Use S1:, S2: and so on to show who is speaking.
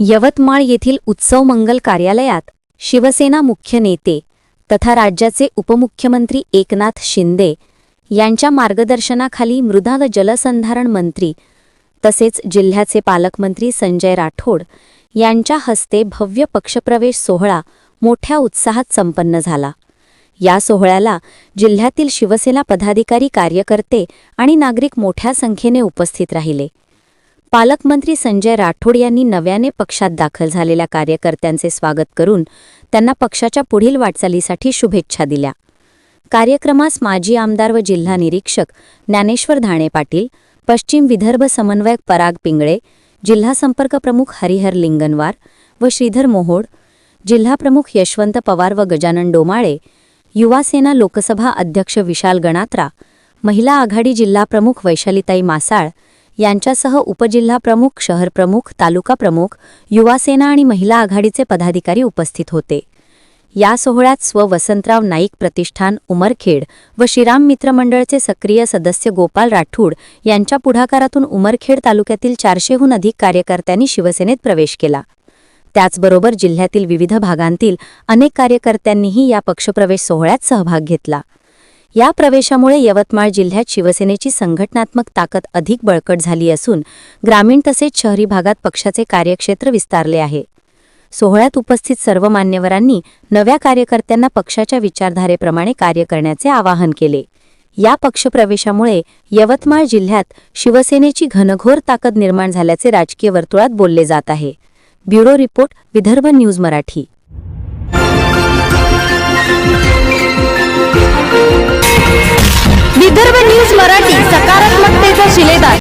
S1: यवतमाळ येथील उत्सव मंगल कार्यालयात शिवसेना मुख्य नेते तथा राज्याचे उपमुख्यमंत्री एकनाथ शिंदे यांच्या मार्गदर्शनाखाली मृदा व जलसंधारण मंत्री तसेच जिल्ह्याचे पालकमंत्री संजय राठोड यांच्या हस्ते भव्य पक्षप्रवेश सोहळा मोठ्या उत्साहात संपन्न झाला. या सोहळ्याला जिल्ह्यातील शिवसेना पदाधिकारी कार्यकर्ते आणि नागरिक मोठ्या संख्येने उपस्थित राहिले. पालकमंत्री संजय राठोड यांनी नव्याने पक्षात दाखल झालेल्या कार्यकर्त्यांचे स्वागत करून त्यांना पक्षाच्या पुढील वाटचालीसाठी शुभेच्छा दिल्या. कार्यक्रमास माजी आमदार व जिल्हा निरीक्षक ज्ञानेश्वर धाणे पाटील पश्चिम विदर्भ समन्वयक पराग पिंगळे जिल्हा संपर्क प्रमुख हरिहर लिंगनवार व श्रीधर मोहोड जिल्हा प्रमुख यशवंत पवार व गजानन डोमाळे युवासेना लोकसभा अध्यक्ष विशाल गणात्रा महिला आघाडी जिल्हा प्रमुख वैशालीताई मासाळ यांच्यासह उपजिल्हा प्रमुख शहर प्रमुख तालुका प्रमुख युवासेना आणि महिला आघाडीचे पदाधिकारी उपस्थित होते. या सोहळ्यात स्व वसंतराव नाईक प्रतिष्ठान उमरखेड व श्रीराम मित्रमंडळचे सक्रिय सदस्य गोपाल राठोड यांच्या पुढाकारातून उमरखेड तालुक्यातील चारशेहून अधिक कार्यकर्त्यांनी शिवसेनेत प्रवेश केला. त्याचबरोबर जिल्ह्यातील विविध भागांतील अनेक कार्यकर्त्यांनीही या पक्षप्रवेश सोहळ्यात सहभाग घेतला. या प्रवेशामुळे यवतमाळ जिल्ह्यात शिवसेनेची संघटनात्मक ताकद अधिक बळकट झाली असून ग्रामीण तसेच शहरी भागात पक्षाचे कार्यक्षेत्र विस्तारले आहे. सोहळ्यात उपस्थित सर्व मान्यवरांनी नव्या कार्यकर्त्यांना पक्षाच्या विचारधारेप्रमाणे कार्य करण्याचे आवाहन केले. या पक्षप्रवेशामुळे यवतमाळ जिल्ह्यात शिवसेनेची घनघोर ताकद निर्माण झाल्याचे राजकीय वर्तुळात बोलले जात आहे. Bureau report Vidarbha news Marathi.